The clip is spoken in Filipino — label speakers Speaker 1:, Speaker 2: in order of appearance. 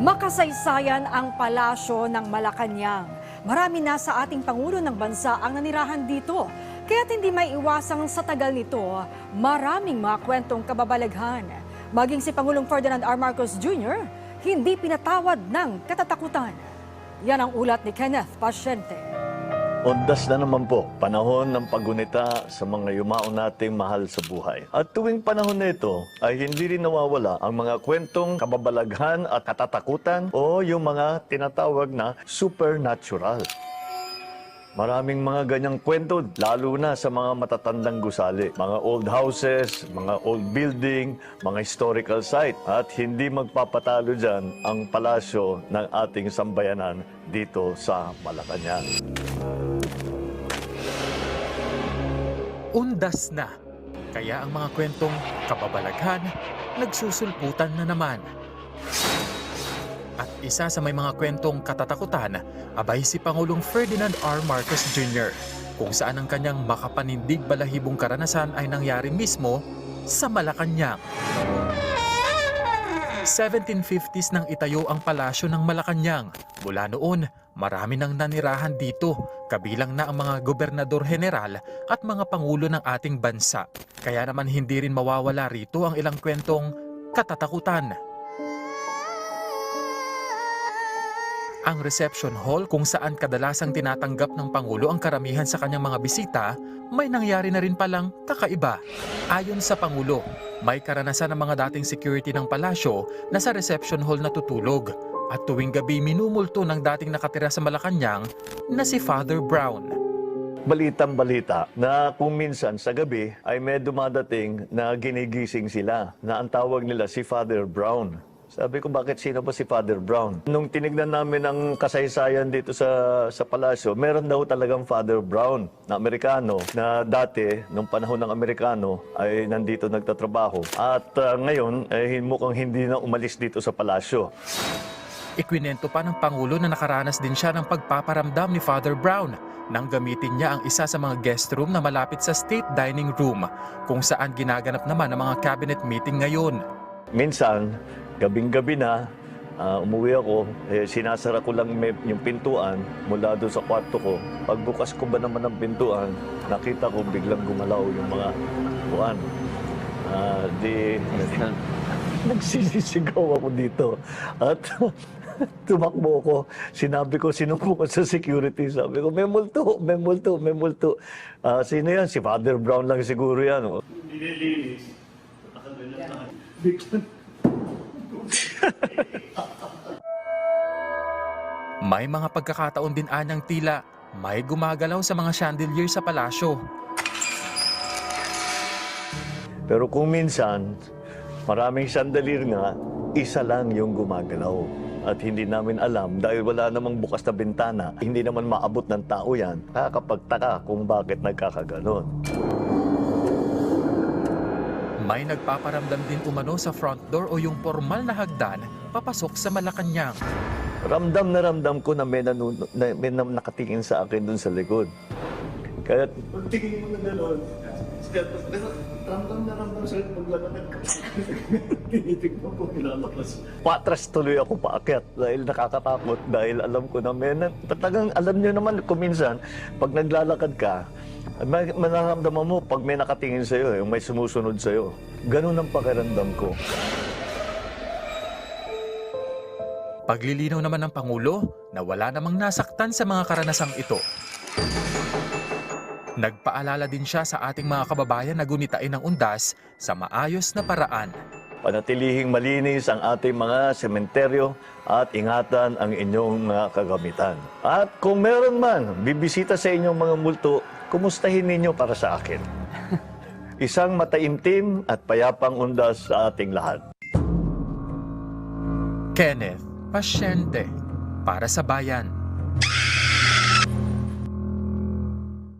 Speaker 1: Makasaysayan ang palasyo ng Malacanang. Marami na sa ating Pangulo ng Bansa ang nanirahan dito. Kaya't hindi may iwasang sa tagal nito, maraming mga kwentong kababalaghan. Maging si Pangulong Ferdinand R. Marcos Jr., hindi pinatawad ng katatakutan. Yan ang ulat ni Kenneth Pasyente.
Speaker 2: Ondas na naman po, panahon ng paggunita sa mga yumao nating mahal sa buhay. At tuwing panahon na ito, ay hindi rin nawawala ang mga kwentong kababalaghan at katatakutan o yung mga tinatawag na supernatural. Maraming mga ganyang kwento, lalo na sa mga matatandang gusali. Mga old houses, mga old building, mga historical site. At hindi magpapatalo dyan ang palasyo ng ating sambayanan dito sa Malacanang.
Speaker 3: Undas na. Kaya ang mga kwentong kababalaghan nagsusulputan na naman. At isa sa may mga kwentong katatakutan, abay si Pangulong Ferdinand R. Marcos Jr. kung saan ang kanyang makapanindig balahibong karanasan ay nangyari mismo sa Malacanang. 1750s nang itayo ang palasyo ng Malacanang. Mula noon, marami nang nanirahan dito, kabilang na ang mga gobernador general at mga pangulo ng ating bansa. Kaya naman hindi rin mawawala rito ang ilang kwentong katatakutan. Ang reception hall kung saan kadalasang tinatanggap ng Pangulo ang karamihan sa kanyang mga bisita, may nangyari na rin palang kakaiba. Ayon sa Pangulo, may karanasan ng mga dating security ng palasyo na sa reception hall natutulog at tuwing gabi minumulto ng dating nakatira sa Malacanang na si Father Brown.
Speaker 2: Balitang balita na kung minsan sa gabi ay may dumadating na ginigising sila na ang tawag nila si Father Brown. Sabi ko, bakit sino ba si Father Brown? Nung tinignan namin ang kasaysayan dito sa, sa palasyo, meron daw talagang Father Brown na Amerikano na dati, nung panahon ng Amerikano, ay nandito nagtatrabaho. At ah, ngayon, ay mukhang hindi na umalis dito sa palasyo.
Speaker 3: Ikwinento pa ng Pangulo na nakaranas din siya ng pagpaparamdam ni Father Brown nang gamitin niya ang isa sa mga guest room na malapit sa State Dining Room kung saan ginaganap naman ang mga cabinet meeting ngayon.
Speaker 2: Minsan, gabing-gabi na, ah, umuwi ako, eh, sinasara ko lang may, yung pintuan mula doon sa kwarto ko. Pagbukas ko ba naman ng pintuan, nakita ko biglang gumalaw yung mga buwan. Ah, di, nagsisisigaw ako dito. At tumakbo ko. Sinabi ko, sinuko ko sa security. Sabi ko, may multo, may multo, may multo. Ah, sino yan? Si Father Brown lang siguro yan. oh.
Speaker 3: May mga pagkakataon din anyang tila may gumagalaw sa mga chandelier sa palasyo.
Speaker 2: Pero kung minsan, maraming chandelier nga, isa lang yung gumagalaw. At hindi namin alam dahil wala namang bukas na bintana, hindi naman maabot ng tao yan, kakapagtaka kung bakit nagkakaganon.
Speaker 3: May nagpaparamdam din umano sa front door o yung formal na hagdan papasok sa Malacanang.
Speaker 2: Ramdam na ramdam ko na may, nanun- na, may nam- nakatingin sa akin dun sa likod. Kaya
Speaker 4: Pagtingin mo na gano'n, ramdam na ramdam sa'yo paglakad ka. Tinitignan ko, nilalabas.
Speaker 2: patras tuloy ako paakyat dahil nakakatakot dahil alam ko na may na, talagang alam niyo naman kung minsan pag naglalakad ka manaramdaman mo pag may nakatingin sa iyo yung may sumusunod sa iyo ganun ang pakiramdam ko
Speaker 3: Paglilinaw naman ng Pangulo na wala namang nasaktan sa mga karanasang ito. Nagpaalala din siya sa ating mga kababayan na gunitain ng undas sa maayos na paraan.
Speaker 2: panatilihing malinis ang ating mga sementeryo at ingatan ang inyong mga kagamitan at kung meron man bibisita sa inyong mga multo kumustahin ninyo para sa akin isang mataimtim at payapang undas sa ating lahat
Speaker 3: Kenneth Pasyente para sa bayan.